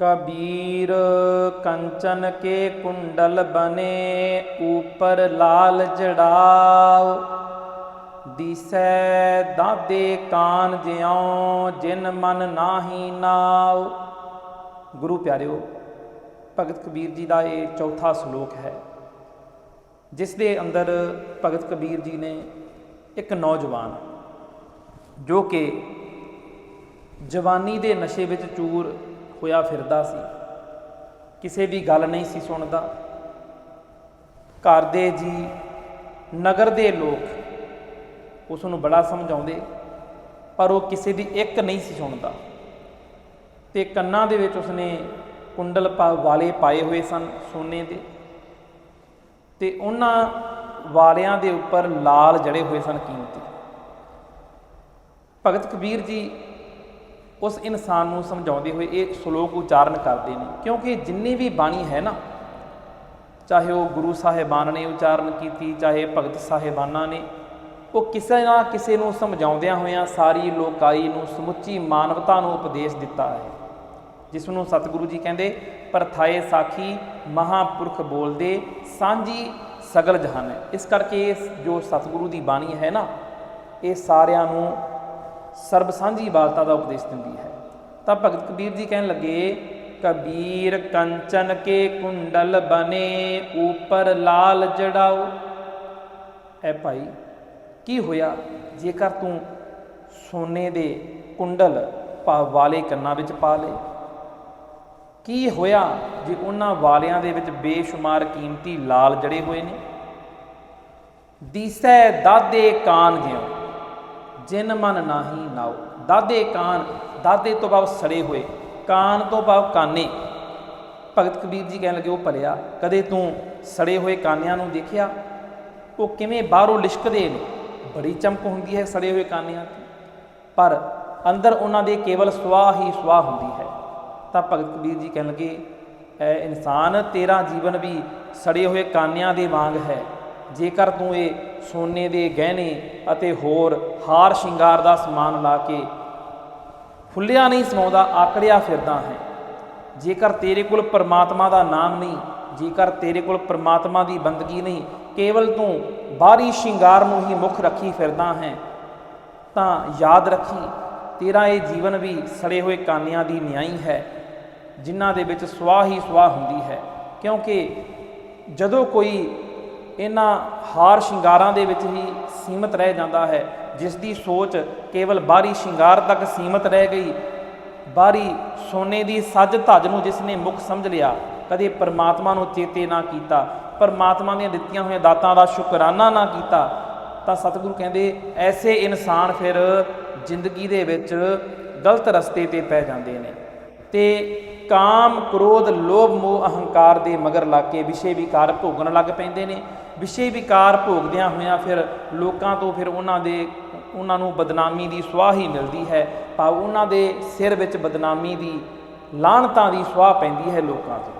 ਕਬੀਰ ਕੰਚਨ ਕੇ ਕੁੰਡਲ ਬਨੇ, ਉਪਰ ਲਾਲ ਜੜਾਓ। ਦਿਸੈ ਦਾਦੇ ਕਾਨ ਜਿਉ, ਜਿਨ ਮਨ ਨਾਹੀ ਨਾਉ ਗੁਰੂ ਪਿਆਰਿਓ, ਭਗਤ ਕਬੀਰ ਜੀ ਦਾ ਇਹ ਚੌਥਾ ਸ਼ਲੋਕ ਹੈ, ਜਿਸ ਦੇ ਅੰਦਰ ਭਗਤ ਕਬੀਰ ਜੀ ਨੇ ਇੱਕ ਨੌਜਵਾਨ, ਜੋ ਕਿ ਜਵਾਨੀ ਦੇ ਨਸ਼ੇ ਵਿੱਚ ਚੂਰ ਹੋਇਆ ਫਿਰਦਾ ਸੀ। ਕਿਸੇ ਦੀ ਗੱਲ ਨਹੀਂ ਸੀ ਸੁਣਦਾ। ਘਰ ਦੇ ਜੀ, ਨਗਰ ਦੇ ਲੋਕ ਉਸ ਨੂੰ ਬੜਾ ਸਮਝਾਉਂਦੇ, ਪਰ ਉਹ ਕਿਸੇ ਦੀ ਇੱਕ ਨਹੀਂ ਸੀ ਸੁਣਦਾ। ਤੇ ਕੰਨਾਂ ਦੇ ਵਿੱਚ ਉਸਨੇ ਕੁੰਡਲ ਪਾ, ਵਾਲੇ ਪਾਏ ਹੋਏ ਸਨ ਸੋਨੇ ਦੇ। ਤੇ ਉਹਨਾਂ ਵਾਲਿਆਂ ਦੇ ਉੱਪਰ ਲਾਲ ਜੜੇ ਹੋਏ ਸਨ ਕੀਮਤੀ। ਭਗਤ ਕਬੀਰ ਜੀ ਉਸ ਇਨਸਾਨ ਨੂੰ ਸਮਝਾਉਂਦੇ ਹੋਏ ਇਹ ਸ਼ਲੋਕ ਉਚਾਰਨ ਕਰਦੇ ਨੇ। ਕਿਉਂਕਿ ਜਿੰਨੀ ਵੀ ਬਾਣੀ ਹੈ ਨਾ, ਚਾਹੇ ਉਹ ਗੁਰੂ ਸਾਹਿਬਾਨ ਨੇ ਉਚਾਰਨ ਕੀਤੀ, ਚਾਹੇ ਭਗਤ ਸਾਹਿਬਾਨਾਂ ਨੇ, ਉਹ ਕਿਸੇ ਨਾ ਕਿਸੇ ਨੂੰ ਸਮਝਾਉਂਦਿਆਂ ਹੋਇਆਂ ਸਾਰੀ ਲੋਕਾਈ ਨੂੰ ਸਮੁੱਚੀ ਮਾਨਵਤਾ ਨੂੰ ਉਪਦੇਸ਼ ਦਿੱਤਾ ਹੈ। ਜਿਸ ਨੂੰ ਸਤਿਗੁਰੂ ਜੀ ਕਹਿੰਦੇ, ਪਰਥਾਏ ਸਾਖੀ ਮਹਾਪੁਰਖ ਬੋਲਦੇ, ਸਾਂਝੀ ਸਗਲ ਜਹਾਨ ਇਸ ਕਰਕੇ ਜੋ ਸਤਿਗੁਰੂ ਦੀ ਬਾਣੀ ਹੈ ਨਾ, ਇਹ ਸਾਰਿਆਂ ਨੂੰ ਸਰਬ ਸਾਂਝੀ ਬਾਲਤਾ ਦਾ ਉਪਦੇਸ਼ ਦਿੰਦੀ ਹੈ। ਤਾਂ ਭਗਤ ਕਬੀਰ ਜੀ ਕਹਿਣ ਲੱਗੇ, ਕਬੀਰ ਕੰਚਨ ਕੇ ਕੁੰਡਲ ਬਨੇ, ਉਪਰ ਲਾਲ ਜੜਾਓ। ਐ ਭਾਈ, ਕੀ ਹੋਇਆ? ਜੇਕਰ ਤੂੰ ਸੋਨੇ ਦੇ ਕੁੰਡਲ ਪਾ ਵਾਲੇ ਕੰਨਾਂ ਵਿੱਚ ਪਾ ਲੇ, ਕੀ ਹੋਇਆ ਜੇ ਉਹਨਾਂ ਵਾਲਿਆਂ ਦੇ ਵਿੱਚ ਬੇਸ਼ੁਮਾਰ ਕੀਮਤੀ ਲਾਲ ਜੜੇ ਹੋਏ ਨੇ? ਦੀਸੈ ਦਾਦੇ ਕਾਨ ਜਿਉ ਜਿਨ ਮਨ ਨਾਹੀ ਨਾਉ। ਦਾਦੇ ਕਾਨ, ਦਾਦੇ ਤੋਂ ਭਾਵ ਸੜੇ ਹੋਏ, ਕਾਨ ਤੋਂ ਭਾਵ ਕਾਨੇ। ਭਗਤ ਕਬੀਰ ਜੀ ਕਹਿਣ ਲੱਗੇ, ਉਹ ਭਲਿਆ, ਕਦੇ ਤੂੰ ਸੜੇ ਹੋਏ ਕਾਨਿਆਂ ਨੂੰ ਦੇਖਿਆ? ਉਹ ਕਿਵੇਂ ਬਾਹਰੋਂ ਲਿਸ਼ਕਦੇ ਨੇ? ਬੜੀ ਚਮਕ ਹੁੰਦੀ ਹੈ ਸੜੇ ਹੋਏ ਕਾਨਿਆਂ ਤੇ। ਪਰ ਅੰਦਰ ਉਹਨਾਂ ਦੇ ਕੇਵਲ ਸਵਾਹ ਹੀ ਸਵਾਹ ਹੁੰਦੀ ਹੈ। ਤਾਂ ਭਗਤ ਕਬੀਰ ਜੀ ਕਹਿਣ ਲੱਗੇ, ਐ ਇਨਸਾਨ, ਤੇਰਾ ਜੀਵਨ ਵੀ ਸੜੇ ਹੋਏ ਕਾਨਿਆਂ ਦੇ ਵਾਂਗ ਹੈ। ਜੇਕਰ ਤੂੰ ਇਹ ਸੋਨੇ ਦੇ ਗਹਿਣੇ ਅਤੇ ਹੋਰ ਹਾਰ ਸ਼ਿੰਗਾਰ ਦਾ ਸਮਾਨ ਲਾ ਕੇ ਫੁੱਲਿਆ ਨਹੀਂ ਸਮਾਉਂਦਾ, ਆਕੜਿਆ ਫਿਰਦਾ ਹੈ। ਜੇਕਰ ਤੇਰੇ ਕੋਲ ਪਰਮਾਤਮਾ ਦਾ ਨਾਮ ਨਹੀਂ, ਜੇਕਰ ਤੇਰੇ ਕੋਲ ਪਰਮਾਤਮਾ ਦੀ ਬੰਦਗੀ ਨਹੀਂ, ਕੇਵਲ ਤੂੰ ਬਾਹਰੀ ਸ਼ਿੰਗਾਰ ਨੂੰ ਹੀ ਮੁੱਖ ਰੱਖੀ ਫਿਰਦਾ ਹੈ, ਤਾਂ ਯਾਦ ਰੱਖੀ, ਤੇਰਾ ਇਹ ਜੀਵਨ ਵੀ ਸੜੇ ਹੋਏ ਕਾਨਿਆਂ ਦੀ ਨਿਆਈ ਹੈ, ਜਿਨ੍ਹਾਂ ਦੇ ਵਿੱਚ ਸਵਾਹ ਹੀ ਸਵਾਹ ਹੁੰਦੀ ਹੈ। ਕਿਉਂਕਿ ਜਦੋਂ ਕੋਈ ਇਹਨਾਂ ਹਾਰ ਸ਼ਿੰਗਾਰਾਂ ਦੇ ਵਿੱਚ ਹੀ ਸੀਮਤ ਰਹਿ ਜਾਂਦਾ ਹੈ, ਜਿਸ ਦੀ ਸੋਚ ਕੇਵਲ ਬਾਹਰੀ ਸ਼ਿੰਗਾਰ ਤੱਕ ਸੀਮਤ ਰਹਿ ਗਈ। ਬਾਹਰੀ ਸੋਨੇ ਦੀ ਸੱਜ ਧੱਜ ਨੂੰ ਜਿਸ ਨੇ ਮੁੱਖ ਸਮਝ ਲਿਆ, ਕਦੇ ਪਰਮਾਤਮਾ ਨੂੰ ਚੇਤੇ ਨਾ ਕੀਤਾ, ਪਰਮਾਤਮਾ ਦੀਆਂ ਦਿੱਤੀਆਂ ਹੋਈਆਂ ਦਾਤਾਂ ਦਾ ਸ਼ੁਕਰਾਨਾ ਨਾ ਕੀਤਾ, ਤਾਂ ਸਤਿਗੁਰੂ ਕਹਿੰਦੇ, ਐਸੇ ਇਨਸਾਨ ਫਿਰ ਜ਼ਿੰਦਗੀ ਦੇ ਵਿੱਚ ਗਲਤ ਰਸਤੇ ਤੇ ਪੈ ਜਾਂਦੇ ਨੇ। ਤੇ ਕਾਮ, ਕ੍ਰੋਧ, ਲੋਭ, ਮੋਹ, ਅਹੰਕਾਰ ਦੇ ਮਗਰ ਲੱਗ ਕੇ ਵਿਸ਼ੇ ਵਿਕਾਰ ਭੋਗਣ ਲੱਗ ਪੈਂਦੇ ਨੇ। ਵਿਸ਼ੇ ਵਿਕਾਰ ਭੋਗਦਿਆਂ ਹੋਇਆਂ ਫਿਰ ਲੋਕਾਂ ਤੋਂ ਫਿਰ ਉਹਨਾਂ ਦੇ, ਉਹਨਾਂ ਨੂੰ ਬਦਨਾਮੀ ਦੀ ਸੁਆਹ ਹੀ ਮਿਲਦੀ ਹੈ। ਭਾਵ ਉਹਨਾਂ ਦੇ ਸਿਰ ਵਿੱਚ ਬਦਨਾਮੀ ਦੀ ਲਾਹਣਤਾਂ ਦੀ ਸੁਆਹ ਪੈਂਦੀ ਹੈ ਲੋਕਾਂ ਤੋਂ।